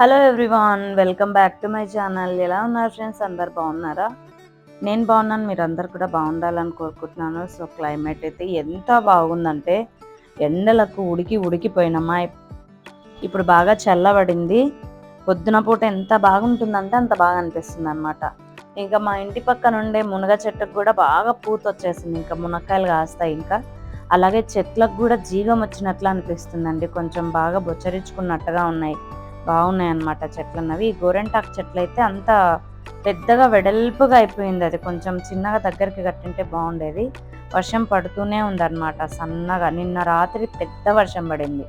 Hello everyone welcome back to my channel ఎలా ఉన్నారు friends అందరు బాగున్నారా? నేను బాగున్నాను మీరు అందరు కూడా బాగుండాలని కోరుకుంటున్నాను. సో క్లైమేట్ అయితే ఎంత బాగుందంటే ఎండలకు ఉడికి ఉడికిపోయినమ్మా. ఇప్పుడు బాగా చల్లబడింది. పొద్దున పూట ఎంత బాగుంటుందంటే అంత బాగా అనిపిస్తుంది అనమాట ఇంకా మా ఇంటి పక్కన ఉండే మునగ చెట్టుకు కూడా బాగా పూత వచ్చేసింది ఇంకా మునక్కాయలు కాస్తాయి ఇంకా. అలాగే చెట్లకు కూడా జీవం వచ్చినట్లు అనిపిస్తుందండి. కొంచెం బాగా బొచ్చరించుకున్నట్టుగా ఉన్నాయి. బాగున్నాయి అన్నమాట చెట్లు అన్నవి ఈ గోరెంటాకు చెట్లు అయితే అంత పెద్దగా వెడల్పుగా అయిపోయింది అది. కొంచెం చిన్నగా దగ్గరికి కట్టింటే బాగుండేది. వర్షం పడుతూనే ఉందన్నమాట సన్నగా. నిన్న రాత్రి పెద్ద వర్షం పడింది.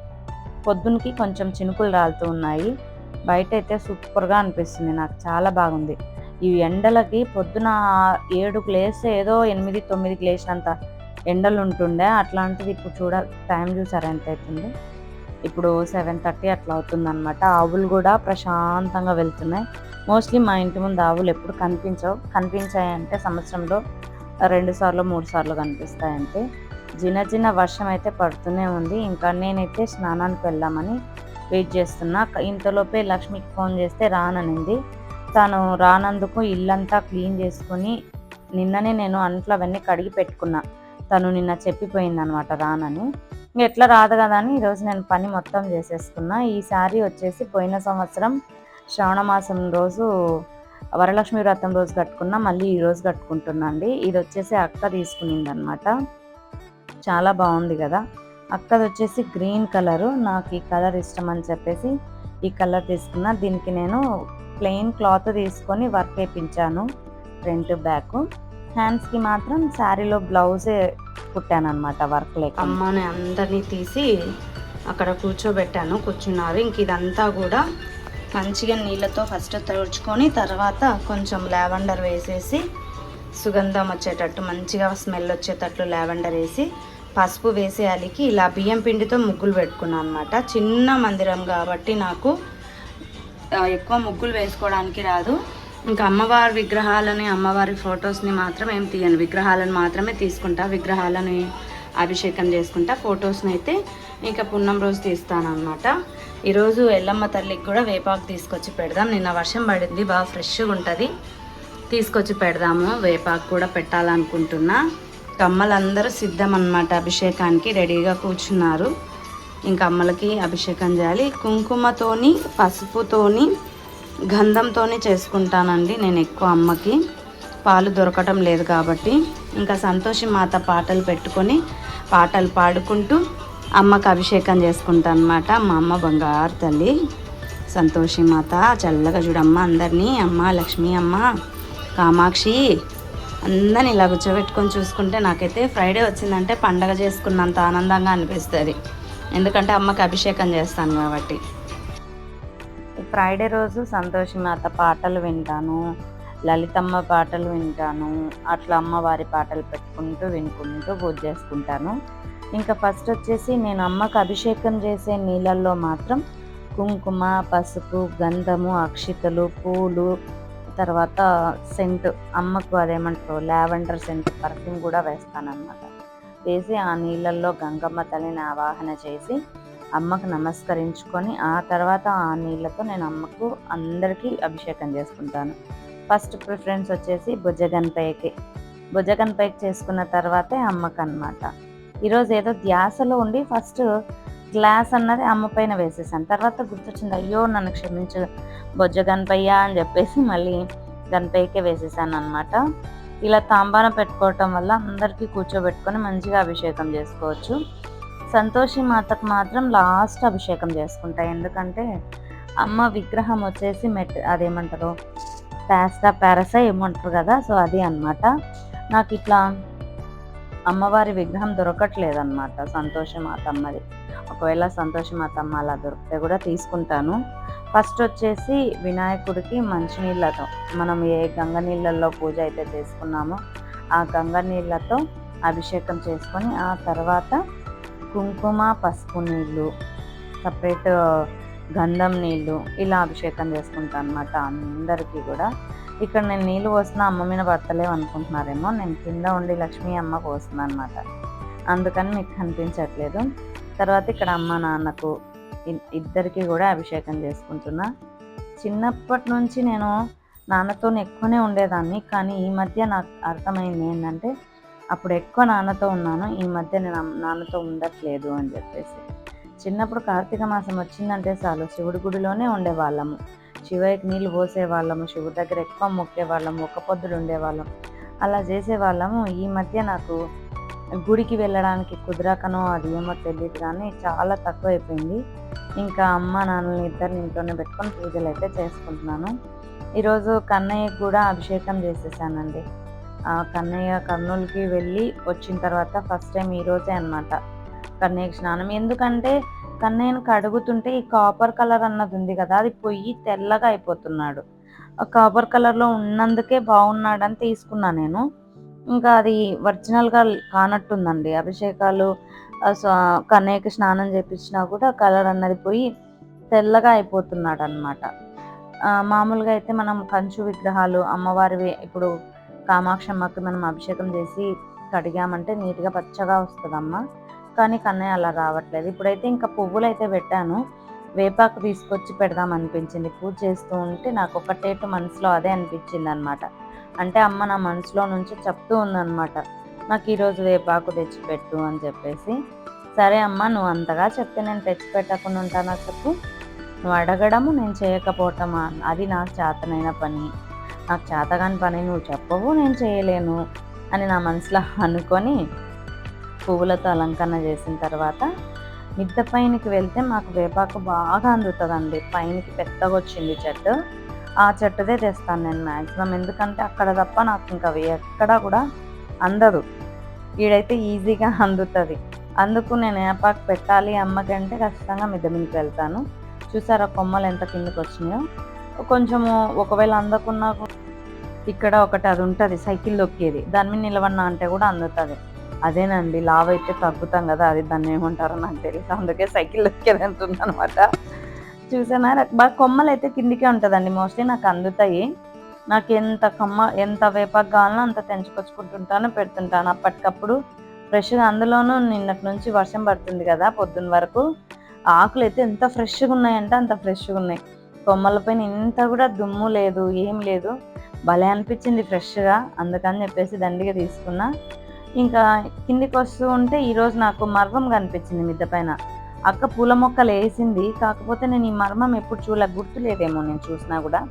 పొద్దునకి కొంచెం చినుకులు రాలుతూ ఉన్నాయి. బయట అయితే సూపర్గా అనిపిస్తుంది. నాకు చాలా బాగుంది. ఈ ఎండలకి పొద్దున ఏడుకు లేస్తే ఏదో ఎనిమిది తొమ్మిదికి లేచినంత ఎండలు ఉంటుండే అట్లాంటిది ఇప్పుడు చూడ టైం చూసారా ఎంత అవుతుంది ఇప్పుడు సెవెన్ థర్టీ అట్లా అవుతుందనమాట ఆవులు కూడా ప్రశాంతంగా వెళ్తున్నాయి. మోస్ట్లీ మా ఇంటి ముందు ఆవులు ఎప్పుడు కనిపించవు. కనిపించాయంటే సంవత్సరంలో రెండు సార్లు మూడు సార్లు కనిపిస్తాయంటే. చిన్న చిన్న వర్షం అయితే పడుతూనే ఉంది. ఇంకా నేనైతే స్నానానికి వెళ్దామని వెయిట్ చేస్తున్నా. ఇంతలోపే లక్ష్మికి ఫోన్ చేస్తే రాననింది. తను రానందుకు ఇల్లంతా క్లీన్ చేసుకుని నిన్ననే నేను అంట్లో అవన్నీ కడిగి పెట్టుకున్నా. తను నిన్న చెప్పిపోయింది అనమాట రానని. ఇంక ఎట్లా రాదు కదా అని ఈరోజు నేను పని మొత్తం చేసేసుకున్నా. ఈ శారీ వచ్చేసి పోయిన సంవత్సరం శ్రావణ మాసం రోజు వరలక్ష్మి వ్రతం రోజు కట్టుకున్నా మళ్ళీ ఈరోజు రోజు కట్టుకుంటున్నా అండి. ఇది వచ్చేసి అక్క తీసుకునింది అనమాట చాలా బాగుంది కదా. అక్కది వచ్చేసి గ్రీన్ కలరు నాకు ఈ కలర్ ఇష్టం అని చెప్పేసి ఈ కలర్ తీసుకున్నా. దీనికి నేను ప్లెయిన్ క్లాత్ తీసుకొని వర్క్ వేయించాను ఫ్రంట్ బ్యాక్. హ్యాండ్స్కి మాత్రం శారీలో బ్లౌజే కుట్టాను వర్క్ లేక అమ్మని అందరినీ తీసి అక్కడ కూర్చోబెట్టాను కూర్చున్నారు. ఇంక ఇదంతా కూడా మంచిగా నీళ్ళతో ఫస్ట్ తుడుచుకొని తర్వాత కొంచెం లావెండర్ వేసేసి సుగంధం వచ్చేటట్టు మంచిగా స్మెల్ వచ్చేటట్లు లావెండర్ వేసి పసుపు వేసి అలికి ఇలా బియ్యం పిండితో ముగ్గులు పెట్టుకున్నాను అనమాట చిన్న మందిరం కాబట్టి నాకు ఎక్కువ ముగ్గులు వేసుకోవడానికి రాదు. ఇంకా అమ్మవారి విగ్రహాలని అమ్మవారి ఫొటోస్ని మాత్రం ఏం తీయను. విగ్రహాలను మాత్రమే తీసుకుంటా విగ్రహాలని అభిషేకం చేసుకుంటా ఫొటోస్ని అయితే ఇంకా పున్నం రోజు తీస్తాను ఈరోజు ఎల్లమ్మ తల్లికి కూడా వేపాకు తీసుకొచ్చి పెడదాం. నిన్న వర్షం పడింది బాగా ఫ్రెష్గా ఉంటుంది. తీసుకొచ్చి పెడదాము వేపాకు కూడా పెట్టాలనుకుంటున్నా. కమ్మలందరూ సిద్ధం అన్నమాట అభిషేకానికి రెడీగా కూర్చున్నారు. ఇంకా అమ్మలకి అభిషేకం చేయాలి. కుంకుమతోని పసుపుతోని గంధంతోనే చేసుకుంటానండి నేను ఎక్కువ అమ్మకి. పాలు దొరకటం లేదు కాబట్టి. ఇంకా సంతోషి మాత పాటలు పెట్టుకొని పాటలు పాడుకుంటూ అమ్మకు అభిషేకం చేసుకుంటాను అనమాట మా అమ్మ బంగారు తల్లి. సంతోషి మాత చల్లగా చూడమ్మ అందరినీ. అమ్మ లక్ష్మి అమ్మ కామాక్షి. అందరిని ఇలా కూర్చోబెట్టుకొని చూసుకుంటే నాకైతే ఫ్రైడే వచ్చిందంటే పండగ చేసుకున్నంత ఆనందంగా అనిపిస్తుంది. ఎందుకంటే అమ్మకి అభిషేకం చేస్తాను కాబట్టి. ఫ్రైడే రోజు సంతోషి మాత పాటలు వింటాను. లలితమ్మ పాటలు వింటాను. అట్లా అమ్మవారి పాటలు పెట్టుకుంటూ వినుకుంటూ పూజ చేసుకుంటాను. ఇంకా ఫస్ట్ వచ్చేసి నేను అమ్మకు అభిషేకం చేసే నీళ్ళల్లో మాత్రం కుంకుమ పసుపు గంధము అక్షితలు పూలు తర్వాత సెంట్ అమ్మకు అదేమంటారు లావెండర్ సెంట్ పర్ఫ్యూమ్ కూడా వేస్తానన్నమాట. వేసి ఆ నీళ్ళల్లో గంగమ్మ తల్లిని ఆవాహన చేసి అమ్మకు నమస్కరించుకొని ఆ తర్వాత ఆ నీళ్ళతో నేను అమ్మకు అందరికీ అభిషేకం చేసుకుంటాను. ఫస్ట్ ప్రిఫరెన్స్ వచ్చేసి భుజగన్పైకి భుజగన్పైకి చేసుకున్న తర్వాతే అమ్మకు అనమాట ఈరోజు ఏదో ధ్యాసలో ఉండి ఫస్ట్ గ్లాస్ అన్నది అమ్మ పైన వేసేసాను. తర్వాత గుర్తొచ్చింది అయ్యో నన్ను క్షమించు బొజ్జ గణపయ్య అని చెప్పేసి మళ్ళీ గణపయ్యకే వేసేసాను అనమాట ఇలా తాంబాన పెట్టుకోవటం వల్ల అందరికీ కూర్చోబెట్టుకొని మంచిగా అభిషేకం చేసుకోవచ్చు. సంతోషి మాతకు మాత్రం లాస్ట్ అభిషేకం చేసుకుంటాయి ఎందుకంటే అమ్మ విగ్రహం వచ్చేసి మెట్ అదేమంటారు? ప్యాస్టా ప్యారసా ఏమంటారు కదా? సో అది అన్నమాట. నాకు ఇట్లా అమ్మవారి విగ్రహం దొరకట్లేదు అనమాట సంతోషి మాతమ్మది. ఒకవేళ సంతోషి మాతమ్మ అలా దొరికితే కూడా తీసుకుంటాను. ఫస్ట్ వచ్చేసి వినాయకుడికి మంచినీళ్ళతో మనం ఏ గంగ నీళ్ళల్లో పూజ అయితే చేసుకున్నామో ఆ గంగ నీళ్ళతో అభిషేకం చేసుకొని ఆ తర్వాత కుంకుమ పసుపు నీళ్ళు సపరేట్ గంధం నీళ్ళు ఇలా అభిషేకం చేసుకుంటాను అనమాట అందరికీ కూడా. ఇక్కడ నేను నీళ్ళు పోసిన అమ్మ మీద పడతలేవు అనుకుంటున్నారేమో. నేను కింద ఉండి లక్ష్మీ అమ్మ పోస్తుంది అనమాట అందుకని మీకు కనిపించట్లేదు. తర్వాత ఇక్కడ అమ్మ నాన్నకు ఇ- ఇద్దరికి కూడా అభిషేకం చేసుకుంటున్నా. చిన్నప్పటి నుంచి నేను నాన్నతో ఎక్కువనే ఉండేదాన్ని. కానీ ఈ మధ్య నాకు అర్థమైంది ఏంటంటే అప్పుడు ఎక్కువ నాన్నతో ఉన్నాను. ఈ మధ్య నేను నాన్నతో ఉండట్లేదు అని చెప్పేసి. చిన్నప్పుడు కార్తీక మాసం వచ్చిందంటే చాలు. శివుడి గుడిలోనే ఉండేవాళ్ళము. శివయ్యకి నీళ్ళు పోసేవాళ్ళము. శివుడి దగ్గర ఎక్కువ మొక్కేవాళ్ళము. ఒక్క పొద్దులు ఉండేవాళ్ళం. అలా చేసేవాళ్ళము. ఈ మధ్య నాకు గుడికి వెళ్ళడానికి కుదరకనో అది ఏమో తెలియదు కానీ చాలా తక్కువ అయిపోయింది ఇంకా అమ్మ నాన్నని ఇద్దరిని ఇంట్లోనే పెట్టుకొని పూజలు అయితే చేసుకుంటున్నాను. ఈరోజు కన్నయ్యకి కూడా అభిషేకం చేసేసానండి. కన్నయ్య కర్నూలుకి వెళ్ళి వచ్చిన తర్వాత ఫస్ట్ టైం ఈరోజే అనమాట కన్నయ్యకి స్నానం. ఎందుకంటే కన్నయ్యను కడుగుతుంటే ఈ కాపర్ కలర్ అన్నది ఉంది కదా అది పొయ్యి తెల్లగా అయిపోతున్నాడు. ఆ కాపర్ కలర్లో ఉన్నందుకే బాగున్నాడని తీసుకున్నా నేను. ఇంకా అది ఒరిజినల్గా కానట్టుందండి. అభిషేకాలు కన్నయ్యకి స్నానం చేపించినా కూడా కలర్ అన్నది పోయి తెల్లగా అయిపోతున్నాడు అనమాట మామూలుగా అయితే మనం కంచు విగ్రహాలు అమ్మవారివి ఇప్పుడు కామాక్షమ్మకి మనం అభిషేకం చేసి కడిగామంటే నీట్గా పచ్చగా వస్తుందమ్మ. కానీ కన్నయ్య అలా రావట్లేదు. ఇప్పుడైతే ఇంకా పువ్వులు అయితే పెట్టాను. వేపాకు తీసుకొచ్చి పెడదాం అనిపించింది. పూజ చేస్తూ ఉంటే నాకు ఒకటేటు మనసులో అదే అనిపించింది అనమాట అంటే అమ్మ నా మనసులో నుంచి చెప్తూ ఉందన్నమాట నాకు ఈరోజు వేపాకు తెచ్చిపెట్టు అని చెప్పేసి. సరే అమ్మ నువ్వు అంతగా చెప్తే నేను తెచ్చి పెట్టకుండా ఉంటానా చెప్పు. నువ్వు అడగడము నేను చేయకపోవటమా? అది నాకు చేతనైన పని. నాకు చేతగాని పని నువ్వు చెప్పవు నేను చేయలేను అని నా మనసులో అనుకొని పువ్వులతో అలంకరణ చేసిన తర్వాత మిద్దె పైనకి వెళ్తే మాకు వేపాకు బాగా అందుతుందండి. పైనకి పెద్దగా వచ్చింది చెట్టు. ఆ చెట్టుదే తెస్తాను నేను మ్యాక్సిమం ఎందుకంటే అక్కడ తప్ప నాకు ఇంకా ఎక్కడా కూడా అందదు. ఈడైతే ఈజీగా అందుతుంది. అందుకు నేను వేపాకు పెట్టాలి అమ్మకంటే ఖచ్చితంగా మిద్ద మీదకి వెళ్తాను. చూసారా కొమ్మలు ఎంత కిందకి వచ్చినాయో? కొంచెము ఒకవేళ అందకున్నా కూడా ఇక్కడ ఒకటి అది ఉంటుంది సైకిల్ దొక్కేది. దాని మీద నిలవన్నా అంటే కూడా అందుతుంది. అదేనండి లావ్ అయితే తగ్గుతాం కదా అది దాన్ని ఏమంటారో నాకు తెలుసు అందుకే సైకిల్ దొక్కేది అంటుంది అనమాట చూసానా? బాగా కొమ్మలు అయితే కిందికే ఉంటుందండి. మోస్ట్లీ నాకు అందుతాయి. నాకు ఎంత కొమ్మ ఎంత వేపాకు కావాలో అంత తెంచుకొచ్చుకుంటుంటాను పెడుతుంటాను. అప్పటికప్పుడు ఫ్రెష్గా అందులోనూ నిన్నటి నుంచి వర్షం పడుతుంది కదా పొద్దున్న వరకు. ఆకులు అయితే ఎంత ఫ్రెష్గా ఉన్నాయంటే అంత ఫ్రెష్గా ఉన్నాయి. కొమ్మలపైన ఇంత కూడా దుమ్ము లేదు ఏం లేదు. భలే అనిపించింది ఫ్రెష్గా అందుకని చెప్పేసి దండిగా తీసుకున్నా. ఇంకా కిందికి వస్తూ ఉంటే ఈరోజు నాకు మర్మం కనిపించింది మిద్దె పైన. అక్క పూల మొక్కలు వేసింది కాకపోతే నేను ఈ మర్మం ఎప్పుడు చూడలే గుర్తులేదేమో నేను చూసినా కూడా.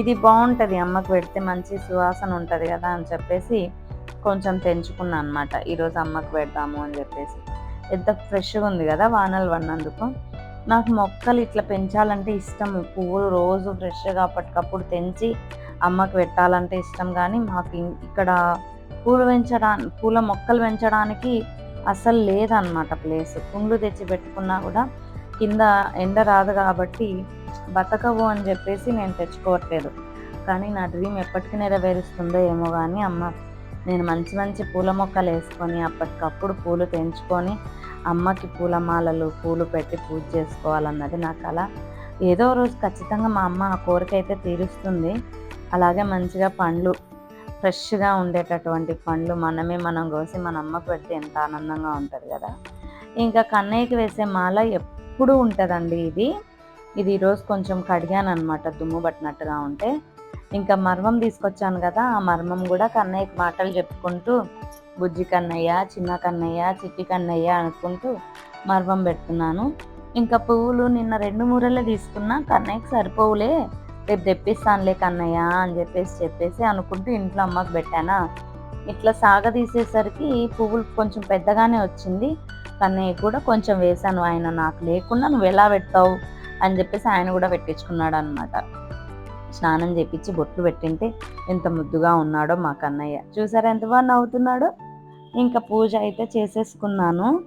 ఇది బాగుంటుంది అమ్మకు పెడితే మంచి సువాసన ఉంటుంది కదా అని చెప్పేసి కొంచెం తెంచుకున్నాను అనమాట ఈరోజు అమ్మకు పెడదాము అని చెప్పేసి. ఎంత ఫ్రెష్గా ఉంది కదా వానలు పడినందుకు. నాకు మొక్కలు ఇట్లా పెంచాలంటే ఇష్టం పువ్వులు రోజు ఫ్రెష్గా అప్పటికప్పుడు తెంచి అమ్మకు పెట్టాలంటే ఇష్టం. కానీ మాకు ఇక్కడ పూలు పెంచడా పూల మొక్కలు పెంచడానికి అసలు లేదన్నమాట ప్లేస్. కుండ్లు తెచ్చి పెట్టుకున్నా కూడా కింద ఎండ రాదు కాబట్టి బతకవు అని చెప్పేసి నేను తెచ్చుకోవట్లేదు. కానీ నా డ్రీమ్ ఎప్పటికి నెరవేరుస్తుందో ఏమో కానీ అమ్మ నేను మంచి మంచి పూల మొక్కలు వేసుకొని అప్పటికప్పుడు పూలు తెంచుకొని అమ్మకి పూలమాలలు పూలు పెట్టి పూజ చేసుకోవాలన్నది నా కళ ఏదో రోజు ఖచ్చితంగా మా అమ్మ ఆ కోరిక అయితే తీరుస్తుంది. అలాగే మంచిగా పండ్లు ఫ్రెష్గా ఉండేటటువంటి పండ్లు మనమే మనం కోసి మన అమ్మ పెడితే ఎంత ఆనందంగా ఉంటుంది కదా. ఇంకా కన్నయ్యకి వేసే మాల ఎప్పుడూ ఉంటుందండి ఇది. ఇది ఈరోజు కొంచెం కడిగాను అనమాట దుమ్ము పట్టినట్టుగా ఉంటే. ఇంకా మర్మం తీసుకొచ్చాను కదా ఆ మర్మం కూడా కన్నయ్యకి మాటలు చెప్పుకుంటూ బుజ్జి కన్నయ్య చిన్న కన్నయ్య చిట్టి కన్నయ్య అనుకుంటూ మర్మం పెడుతున్నాను. ఇంకా పువ్వులు నిన్న రెండు మూరలే తీసుకున్నా కన్నయ్యకి సరిపోవులే. రేపు తెప్పిస్తానులే కన్నయ్య అని చెప్పేసి చెప్పేసి అనుకుంటూ ఇంట్లో అమ్మకు పెట్టానా. ఇట్లా సాగ తీసేసరికి పువ్వులు కొంచెం పెద్దగానే వచ్చింది. కన్నయ్య కూడా కొంచెం వేశాను. ఆయన నాకు లేకుండా నువ్వు ఎలా పెడతావు అని చెప్పేసి ఆయన కూడా పెట్టించుకున్నాడు అనమాట స్నానం చేపించి బొట్లు పెట్టింటే ఎంత ముద్దుగా ఉన్నాడో మా కన్నయ్య. చూసారా ఎంత బాగా నవ్వుతున్నాడో? ఇంకా పూజ అయితే చేసేసుకున్నాను.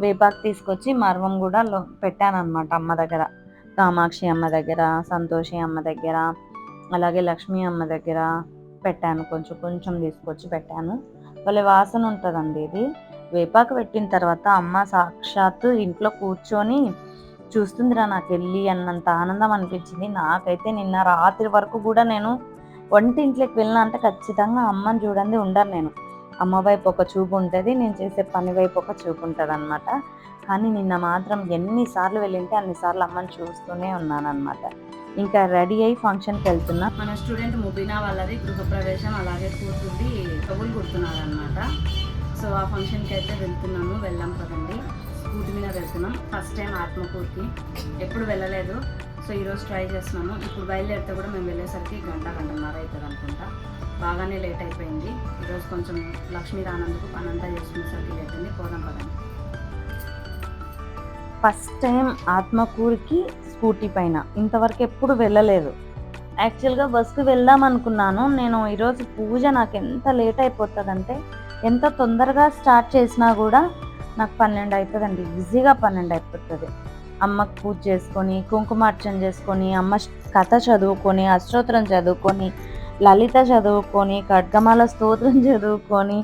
వేపాకు తీసుకొచ్చి మర్వం కూడా లో- పెట్టాను అనమాట అమ్మ దగ్గర. కామాక్షి అమ్మ దగ్గర సంతోషి అమ్మ దగ్గర అలాగే లక్ష్మీ అమ్మ దగ్గర పెట్టాను. కొంచెం కొంచెం తీసుకొచ్చి పెట్టాను. వాళ్ళ వాసన ఉంటుందండి ఇది. వేపాకు పెట్టిన తర్వాత అమ్మ సాక్షాత్తు ఇంట్లో కూర్చొని చూస్తుందిరా నాకు వెళ్ళి అన్నంత ఆనందం అనిపించింది. నాకైతే నిన్న రాత్రి వరకు కూడా నేను వంటింట్లోకి వెళ్ళినా అంటే ఖచ్చితంగా అమ్మని చూడండి ఉండను నేను. అమ్మ వైపు ఒక చూపు ఉంటుంది నేను చేసే పని వైపు ఒక చూపు ఉంటుంది అనమాట కానీ నిన్న మాత్రం ఎన్నిసార్లు వెళ్ళింటే అన్నిసార్లు అమ్మని చూస్తూనే ఉన్నాను అనమాట ఇంకా రెడీ అయ్యి ఫంక్షన్కి వెళ్తున్నా. మన స్టూడెంట్ ముబీనా వాళ్ళది గృహప్రవేశం అలాగే కూర్చుంది కబుల్ కుడుతున్నారు అనమాట సో ఆ ఫంక్షన్కి అయితే వెళ్తున్నాము వెళ్ళాం కదండి. స్కూటీ మీద వెళ్తున్నాం. ఫస్ట్ టైం ఆత్మకూరుకి ఎప్పుడు వెళ్ళలేదు. సో ఈరోజు ట్రై చేస్తున్నాము. ఇప్పుడు బయలుదేరితే కూడా మేము వెళ్ళేసరికి గంట గంటన్నర అవుతుంది అనుకుంటా. బాగానే లేట్ అయిపోయింది. ఈరోజు కొంచెం లక్ష్మీ రానందుకు పని అంతా చేసుకునేసరికి లేట్ అయింది. పోదాం పదండి. ఫస్ట్ టైం ఆత్మకూరుకి స్కూటీ పైన. ఇంతవరకు ఎప్పుడు వెళ్ళలేదు. యాక్చువల్గా బస్కి వెళ్దాం అనుకున్నాను. నేను ఈరోజు పూజ నాకు ఎంత లేట్ అయిపోతుందంటే ఎంత తొందరగా స్టార్ట్ చేసినా కూడా నాకు పన్నెండు అవుతుందండి ఈజీగా పన్నెండు అయిపోతుంది. అమ్మకు పూజ చేసుకొని కుంకుమార్చన చేసుకొని అమ్మ కథ చదువుకొని అష్టోత్తరం చదువుకొని లలిత చదువుకొని ఖడ్గమాల స్తోత్రం చదువుకొని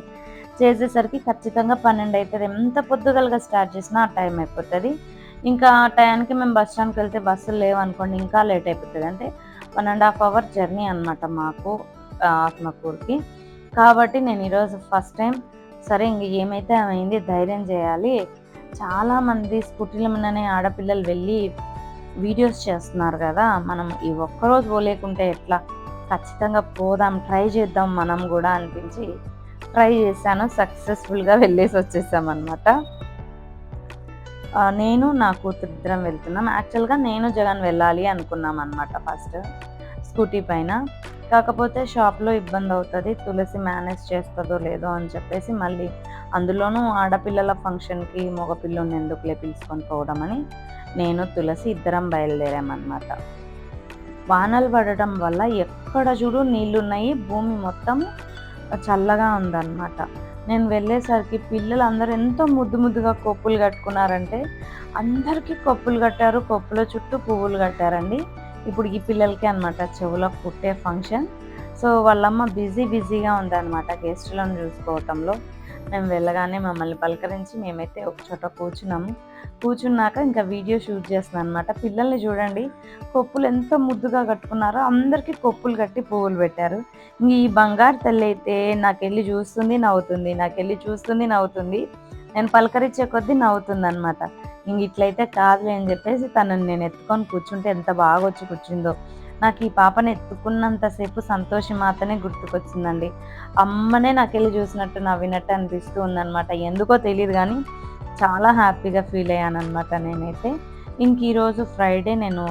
చేసేసరికి ఖచ్చితంగా పన్నెండు అవుతుంది ఎంత పొద్దుగలుగా స్టార్ట్ చేసినా ఆ టైం అయిపోతుంది. ఇంకా ఆ టైంకి మేము బస్ స్టాండ్కి వెళ్తే బస్సులు లేవనుకోండి ఇంకా లేట్ అయిపోతుంది. అంటే one and half hour journey అనమాట మాకు ఆత్మకూరుకి. కాబట్టి నేను ఈరోజు ఫస్ట్ టైం సరే ఇంక ఏమైతే అయింది ధైర్యం చేయాలి. చాలామంది స్కూటీల మీదనే ఆడపిల్లలు వెళ్ళి వీడియోస్ చేస్తున్నారు కదా. మనం ఈ ఒక్కరోజు పోలేకుంటే ఎట్లా? ఖచ్చితంగా పోదాం ట్రై చేద్దాం మనం కూడా అనిపించి ట్రై చేశాను. సక్సెస్ఫుల్గా వెళ్ళేసి వచ్చేసాం అనమాట నేను నా కూతురు ఇద్దరం వెళ్తున్నాం. యాక్చువల్గా నేను జగన్ వెళ్ళాలి అనుకున్నాం అనమాట ఫస్ట్ స్కూటీ పైన. కాకపోతే షాప్లో ఇబ్బంది అవుతుంది తులసి మేనేజ్ చేస్తుందో లేదో అని చెప్పేసి మళ్ళీ అందులోనూ ఆడపిల్లల ఫంక్షన్కి మగపిల్లని ఎందుకులే పిలుచుకొని పోవడం అని నేను తులసి ఇద్దరం బయలుదేరామన్నమాట. వానలు పడటం వల్ల ఎక్కడ చూడు నీళ్ళున్నాయి. భూమి మొత్తం చల్లగా ఉందన్నమాట. నేను వెళ్ళేసరికి పిల్లలు అందరూ ఎంతో ముద్దు ముద్దుగా కొప్పులు కట్టుకున్నారంటే అందరికీ కొప్పులు కట్టారు. కొప్పుల చుట్టూ పువ్వులు కట్టారండి. ఇప్పుడు ఈ పిల్లలకి అనమాట చెవులకు పుట్టే ఫంక్షన్. సో వాళ్ళమ్మ బిజీ బిజీగా ఉందన్నమాట గెస్టులను చూసుకోవటంలో. మేము వెళ్ళగానే మమ్మల్ని పలకరించి మేమైతే ఒక చోట కూర్చున్నాము. కూర్చున్నాక ఇంకా వీడియో షూట్ చేస్తున్నాను అనమాట పిల్లల్ని చూడండి కొప్పులు ఎంత ముద్దుగా కట్టుకున్నారో అందరికీ కొప్పులు కట్టి పువ్వులు పెట్టారు. ఇంక ఈ బంగారు తల్లి అయితే నాకెళ్ళి చూస్తుంది నవ్వుతుంది నాకెళ్ళి చూస్తుంది నవ్వుతుంది. నేను పలకరించే కొద్దీ నవ్వుతుంది అనమాట ఇంక ఇట్లయితే కాదులే అని చెప్పేసి తనని నేను ఎత్తుకొని కూర్చుంటే ఎంత బాగా వచ్చి కూర్చుందో. నాకు ఈ పాపని ఎత్తుకున్నంతసేపు సంతోషి మాతనే గుర్తుకొచ్చిందండి. అమ్మనే నాకెళ్ళి చూసినట్టు నవ్వినట్టు అనిపిస్తూ ఉందన్నమాట. ఎందుకో తెలియదు కానీ చాలా హ్యాపీగా ఫీల్ అయ్యాను అనమాట నేనైతే. ఇంక ఈరోజు ఫ్రైడే నేను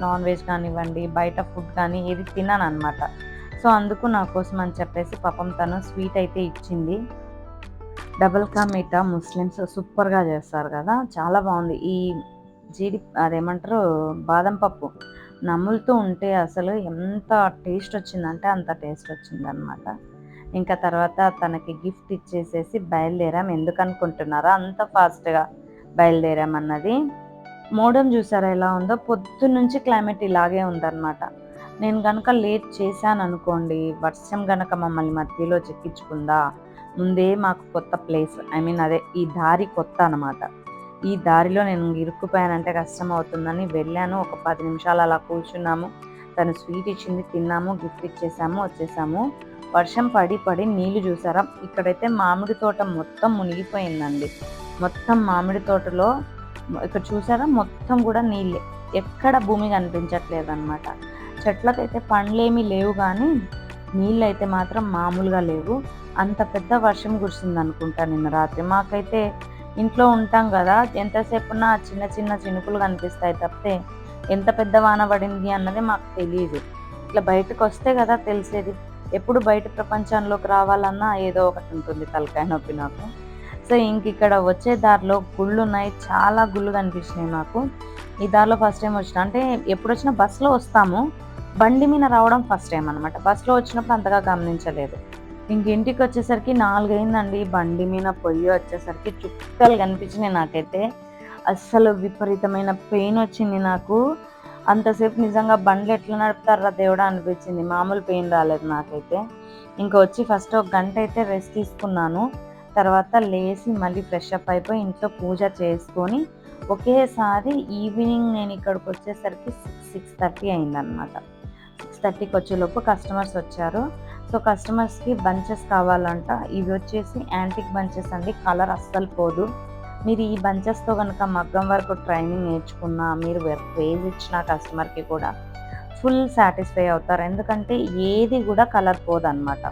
నాన్ వెజ్ కానివ్వండి బయట ఫుడ్ కానీ ఏది తిన్నాను అనమాట సో అందుకు నా కోసం అని చెప్పేసి పాపం తను స్వీట్ అయితే ఇచ్చింది. డబల్ కా మీఠా ముస్లిమ్స్ సూపర్గా చేస్తారు కదా చాలా బాగుంది. ఈ జీడి అదేమంటారు బాదం పప్పు. నములుతూ ఉంటే అసలు ఎంత టేస్ట్ వచ్చిందంటే అంత టేస్ట్ వచ్చిందనమాట ఇంకా తర్వాత తనకి గిఫ్ట్ ఇచ్చేసేసి బయలుదేరాం. ఎందుకు అనుకుంటున్నారా అంత ఫాస్ట్గా బయలుదేరామన్నది మోడం చూసారా ఎలా ఉందో? పొద్దు నుంచి క్లైమేట్ ఇలాగే ఉందన్నమాట. నేను కనుక లేట్ చేశాను అనుకోండి వర్షం కనుక మమ్మల్ని మధ్యలో చెక్కించుకుందా ముందే మాకు కొత్త ప్లేస్ ఐ మీన్ అదే ఈ దారి కొత్త అనమాట ఈ దారిలో నేను ఇరుక్కుపోయానంటే కష్టం అవుతుందని వెళ్ళాను. ఒక పది నిమిషాలు అలా కూర్చున్నాము. తను స్వీట్ ఇచ్చింది తిన్నాము గిఫ్ట్ ఇచ్చేసాము వచ్చేసాము. వర్షం పడి పడి నీళ్ళు చూసారా? ఇక్కడైతే మామిడి తోట మొత్తం మునిగిపోయిందండి. మొత్తం మామిడి తోటలో ఇక్కడ చూసారా? మొత్తం కూడా నీళ్ళే. ఎక్కడ భూమి కనిపించట్లేదు అనమాట చెట్లకైతే పండ్లేమీ లేవు కానీ నీళ్ళు అయితే మాత్రం మామూలుగా లేవు. అంత పెద్ద వర్షం కురిసింది అనుకుంటా నిన్న రాత్రి. మాకైతే ఇంట్లో ఉంటాం కదా ఎంతసేపు చిన్న చిన్న చినుకులు కనిపిస్తాయి తప్పితే ఎంత పెద్ద వాన పడింది అన్నది మాకు తెలియదు ఇట్లా బయటకు వస్తే కదా తెలిసేది. ఎప్పుడు బయట ప్రపంచంలోకి రావాలన్నా ఏదో ఒకటి ఉంటుంది తలకాయ నొప్పి నాకు. సో ఇంక ఇక్కడ వచ్చే దారిలో గుళ్ళు ఉన్నాయి చాలా గుళ్ళు కనిపించినాయి నాకు ఈ దారిలో ఫస్ట్ టైం వచ్చిన అంటే ఎప్పుడు వచ్చినా బస్సులో వస్తాము. బండి మీద రావడం ఫస్ట్ టైం అనమాట బస్సులో వచ్చినప్పుడు అంతగా గమనించలేదు. ఇంటికి వచ్చేసరికి నాలుగైందండి. బండి మీద పొయ్యి వచ్చేసరికి చుక్కలు కనిపించినాయి నాకైతే. అస్సలు విపరీతమైన పెయిన్ వచ్చింది నాకు. అంతసేపు నిజంగా బండ్లు ఎట్లా నడుపుతారా దేవుడా అనిపించింది. మామూలు పెయిన్ రాలేదు నాకైతే. ఇంకా వచ్చి ఫస్ట్ ఒక గంట అయితే రెస్ట్ తీసుకున్నాను. తర్వాత లేచి మళ్ళీ ఫ్రెష్ అప్ అయిపోయి ఇంట్లో పూజ చేసుకొని ఒకేసారి ఈవినింగ్ నేను ఇక్కడికి వచ్చేసరికి సిక్స్ సిక్స్ థర్టీ అయిందనమాట సిక్స్ థర్టీకి వచ్చేలోపు కస్టమర్స్ వచ్చారు. సో కస్టమర్స్కి బంచెస్ కావాలంట. ఇవి వచ్చేసి యాంటిక్ బంచెస్ అండి. కలర్ అస్సలు పోదు. మీరు ఈ బంచెస్తో కనుక మగ్గం వరకు ట్రైనింగ్ నేర్చుకున్నా మీరు వేజ్ ఇచ్చిన కస్టమర్కి కూడా ఫుల్ సాటిస్ఫై అవుతారు. ఎందుకంటే ఏది కూడా కలర్ పోదనమాట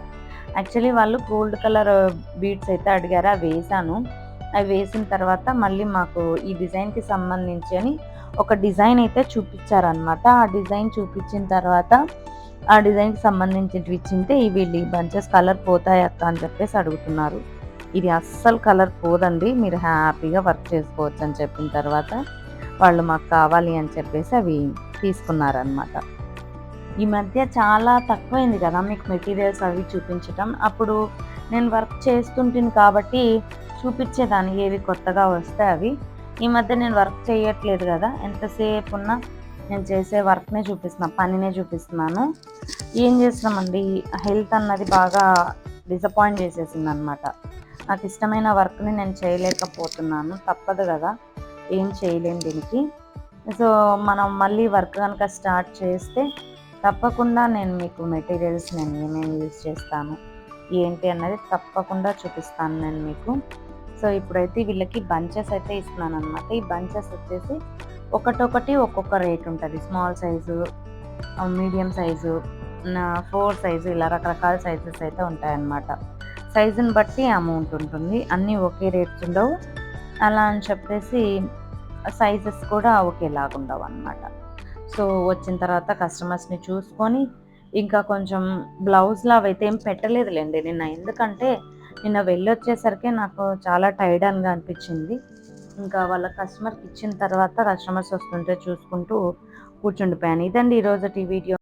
యాక్చువల్లీ వాళ్ళు గోల్డ్ కలర్ బీడ్స్ అయితే అడిగారు. అవి వేసాను. అవి వేసిన తర్వాత మళ్ళీ మాకు ఈ డిజైన్కి సంబంధించి అని ఒక డిజైన్ అయితే చూపించారనమాట ఆ డిజైన్ చూపించిన తర్వాత ఆ డిజైన్కి సంబంధించినవి ఇచ్చింటే వీళ్ళు బంచెస్ కలర్ పోతాయి అక్క అని చెప్పేసి అడుగుతున్నారు. ఇది అస్సలు కలర్ పోదండి. మీరు హ్యాపీగా వర్క్ చేసుకోవచ్చు అని చెప్పిన తర్వాత వాళ్ళు మాకు కావాలి అని చెప్పేసి అవి తీసుకున్నారనమాట ఈ మధ్య చాలా తక్కువైంది కదా మీకు మెటీరియల్స్ అవి చూపించటం. అప్పుడు నేను వర్క్ చేస్తుంటాను కాబట్టి చూపించేదాన్ని. ఏవి కొత్తగా వస్తే అవి. ఈ మధ్య నేను వర్క్ చేయట్లేదు కదా. ఎంతసేపు ఉన్నా నేను చేసే వర్క్నే చూపిస్తున్నా పనినే చూపిస్తున్నాను. ఏం చేస్తున్నామండి? హెల్త్ అన్నది బాగా డిసప్పాయింట్ చేసేసింది అనమాట నాకు ఇష్టమైన వర్క్ని నేను చేయలేకపోతున్నాను తప్పదు కదా. ఏం చేయలేం దీనికి. సో మనం మళ్ళీ వర్క్ కనుక స్టార్ట్ చేస్తే తప్పకుండా నేను మీకు మెటీరియల్స్ నేను ఏమేమి యూజ్ చేస్తాను ఏంటి అన్నది తప్పకుండా చూపిస్తాను నేను మీకు. సో ఇప్పుడైతే వీళ్ళకి బంచెస్ అయితే ఇస్తున్నాను అనమాట ఈ బంచెస్ వచ్చేసి ఒకటొకటి ఒక్కొక్క రేట్ ఉంటుంది. Small size medium size four size ఇలా రకరకాల సైజెస్ అయితే ఉంటాయన్నమాట. సైజుని బట్టి అమౌంట్ ఉంటుంది. అన్నీ ఒకే రేట్స్ ఉండవు. అలా అని చెప్పేసి సైజెస్ కూడా ఒకేలాగా ఉండవు అనమాట సో వచ్చిన తర్వాత కస్టమర్స్ని చూసుకొని ఇంకా కొంచెం బ్లౌజ్లో అవైతే ఏం పెట్టలేదులేండి. నిన్న ఎందుకంటే నిన్న వెళ్ళొచ్చేసరికి నాకు చాలా టైర్డ్గా అనిపించింది. ఇంకా వాళ్ళ కస్టమర్కి ఇచ్చిన తర్వాత కస్టమర్స్ వస్తుంటే చూసుకుంటూ కూర్చుండిపోయాను. ఇదండి ఈరోజు వీడియో.